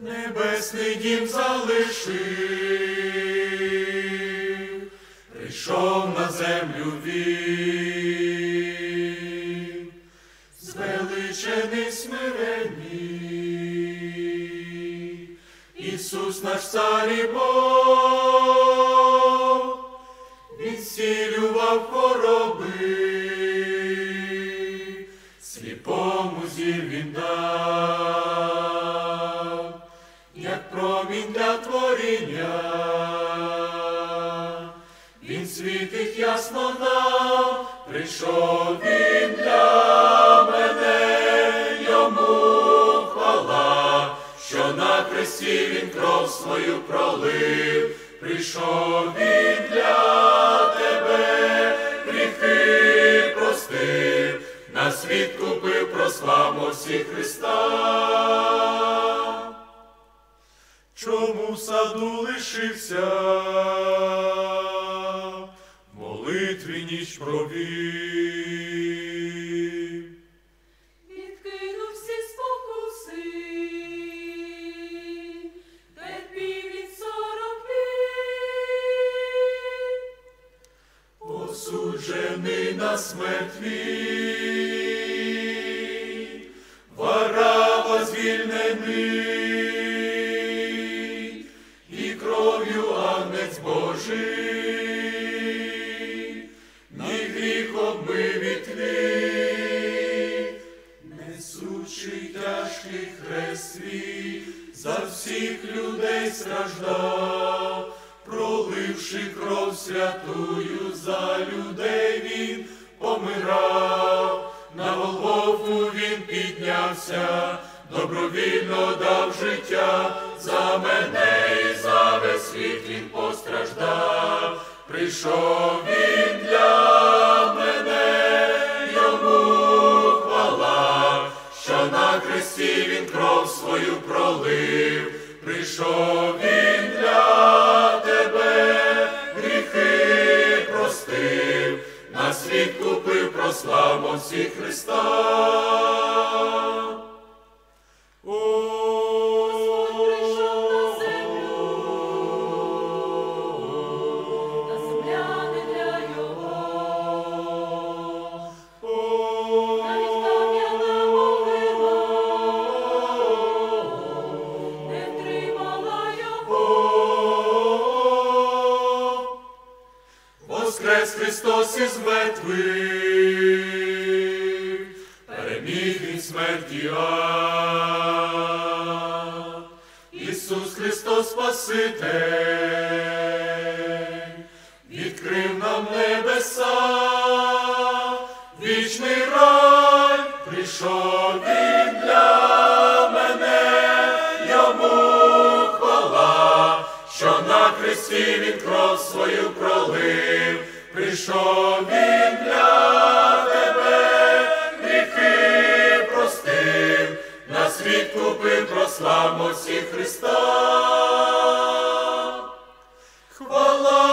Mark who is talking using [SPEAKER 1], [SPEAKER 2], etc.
[SPEAKER 1] Небесний дім залишив, прийшов на землю він, звеличений смиренний, Ісус наш цар і Бог, Він зцілював хвороби, сліпому зір він дав, світить ясно нам, прийшов він для мене, йому хвала, що на хресті він кров свою пролив, прийшов він для тебе, гріхи простив, на світ купив, прославмо всі Христа. Чому в саду лишився? Ніч провів.
[SPEAKER 2] Відкинув всі спокуси, терпів від сорок
[SPEAKER 1] осуджений на смерть він, Варава звільнений, і кров'ю агнець Божий, людей страждав, проливши кров святую за людей він помирав, на Голгофу він піднявся, добровільно дав життя, за мене і за весь світ він постраждав, прийшов світ купив, прославу всіх Христа. Воскрес Христос із мертвих, переміг він смерті ад. Ісус Христос Спаситель, відкрив нам небеса, вічний рай, прийшов він для мене, йому хвала, що на хресті він кров свою пролив, прийшов він для тебе, гріхи простив, на світ купив, прослав всіх Христа. Хвала.